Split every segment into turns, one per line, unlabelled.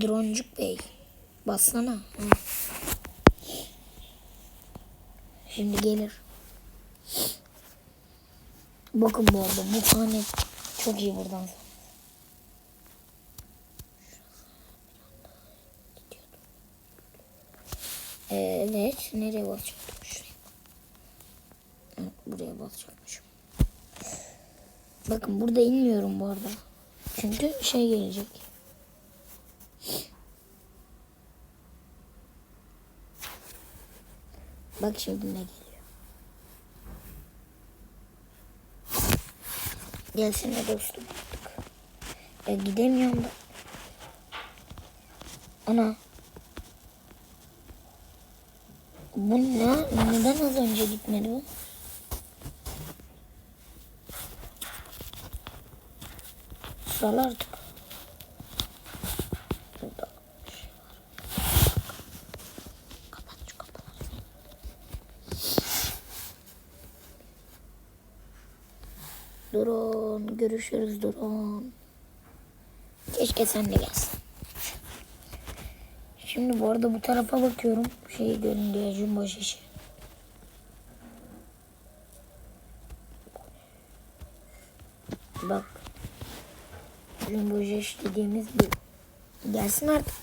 Droncuk Bey. Bassana. Hı. Şimdi gelir. Bakın bu arada bu sahne çok iyi buradan. Evet. Nereye basacaktım? Şuraya. Buraya basacakmışım. Bakın burada inmiyorum bu arada. Çünkü şey gelecek. Bak şimdi ne geliyor. Gelsene dostum artık. Ya gidemiyorum ben. Ana. Bu ne? Neden az önce gitmedi bu? Sal artık. Durun. Görüşürüz durun. Keşke sen de gelsin. Şimdi bu arada bu tarafa bakıyorum. Şey görünüyor jumbo şişi. Bak. Jumbo şiş dediğimiz bu. Gelsin artık.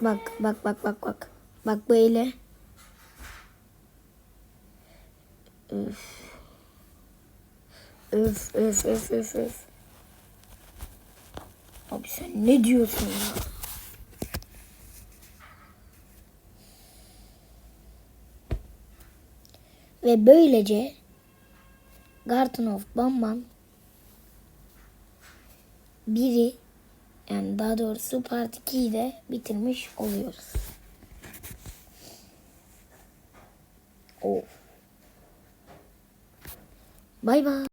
Bak bak bak bak bak. Bak böyle. Öf. Öf öf öf öf öf. Abi sen ne diyorsun ya? Ve böylece Garden of Bam biri yani daha doğrusu Part 2'yi de bitirmiş oluyoruz. Of. バイバーイ。